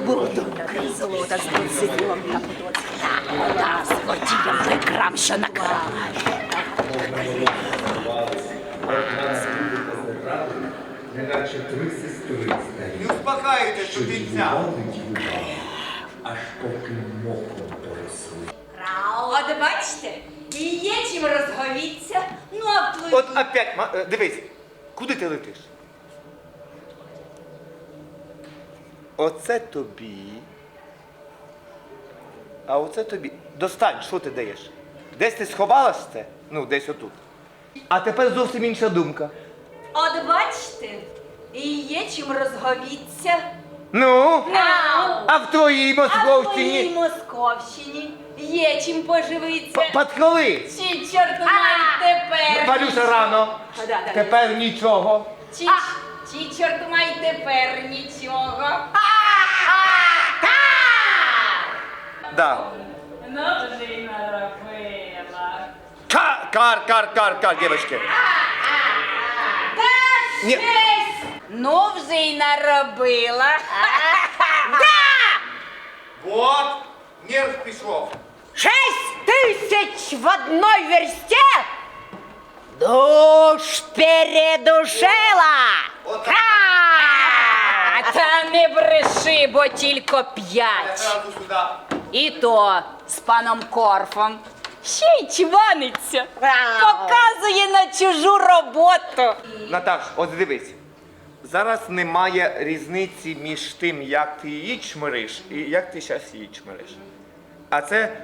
буду. Золота з бензином. Та, з водієм той крам, що. Неначе три сестри стають. Не успокаюйте що тубільця. аж поки мохом поросли. От бачите, і є чим розговіться. Ну, а в. От опять, ма- е, дивись, куди ти летиш? Оце тобі. А оце тобі. Достань, що ти даєш? Десь ти сховалась це? Ну, десь отут. А тепер зовсім інша думка. От бачите, і є чим розговіться. Ну, Ну, а в твоїй а в твоїй Московщині? Московщині є чим поживитися. Подколи? Чи чорт навіть тепер. Валюша рано. А, да, да. Тепер нічого. Чи, чи чорт май тепер нічого. Да. Ну, вже й наробила. Кар, кар, кар, кар, кар, девочки. Та Ні. щось! Ну, вже й наробила. Вот, нерв пішов. Шесть тысяч в одной версте? Душ передушила! А, та не бреши, бо тільки п'ять. Зразу сюди. І то з паном Корфом. Ще й чваниться. Показує на чужу роботу. Наташ, от дивись. Зараз немає різниці між тим, як ти її чмириш, і як ти зараз її чмириш. А це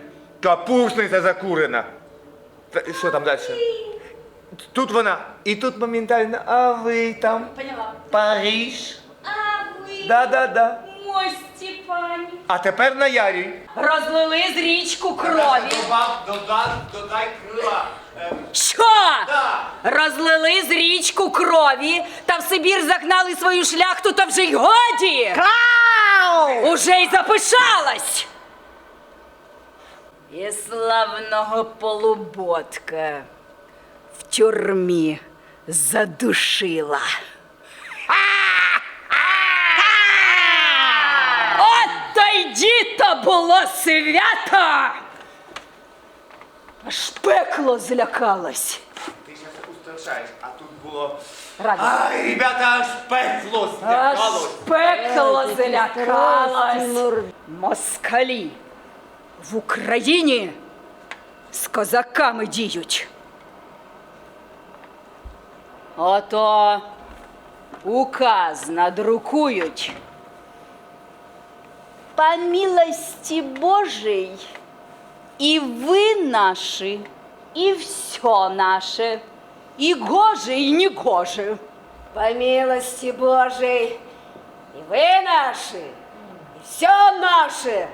капусниця закурена. Та- Що там далі? Тут вона. І тут моментально, а ви там? Поняла. Париж. А ви, Да-да-да. мості пані. А тепер наярюй. Розлили з річку крові. додай, додай крила. Що? Розлили з річку крові та в Сибір загнали свою шляхту, та вже й годі. Крау! Уже й запишалась. І славного полуботка в тюрмі задушила. От то й діто було свято! Аж пекло злякалось. Ти зараз устрашаєш, а тут було. Радість. Ай, ребята, аж пекло Аж злякалось. пекло злякалось. Москалі в Україні з козаками діють. Ото указ надрукують. По милості Божій і ви наші, і все наше, і гоже, і не гоже. По милості Божій і ви наші, і все наше,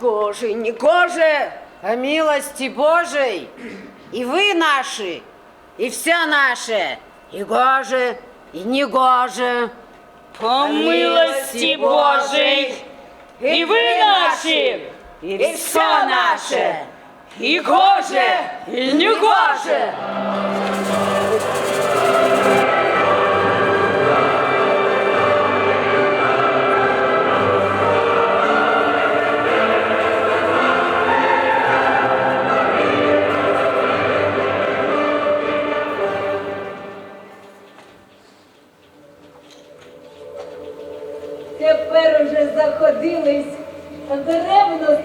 гоже, і не гоже. По милості Божій і ви наші, і все наше и гоже, и негоже. По милости Божій, и вы наши, и все наше, и гоже, і негоже.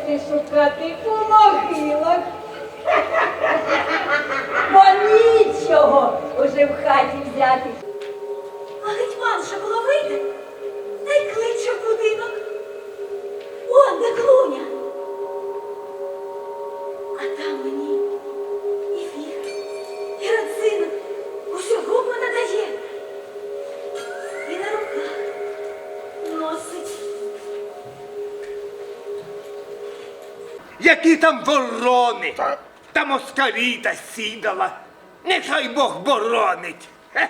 Древності шукати у могилах. Бо нічого уже в хаті взяти. А гетьманша було вийде, та й кличе в будинок. Які там ворони, та москалі та сідала. Нехай Бог боронить. Хе.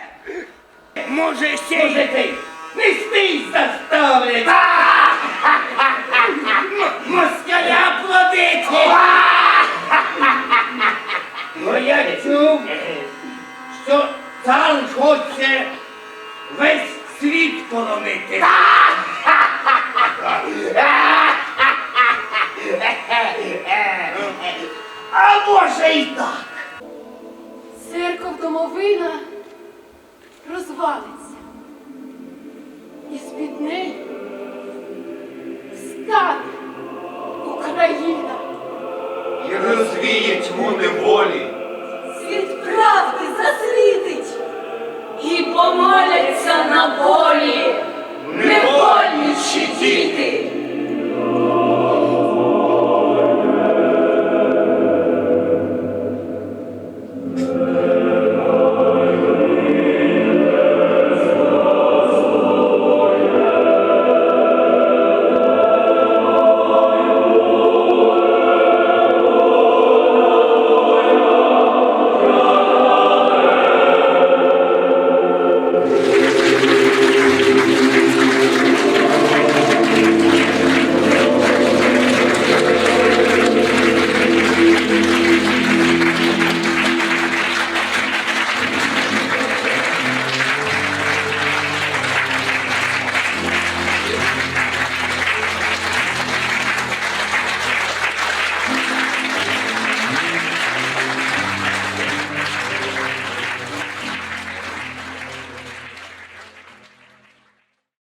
Може, ще й не стій заставлять. Москаля плодити. Бо я чув, що цар хоче весь світ полонити. а може і так. Церков домовина розвалиться, і з-під неї стане Україна і розвіє тьму неволі. Світ правди засвітить і помоляться на волі.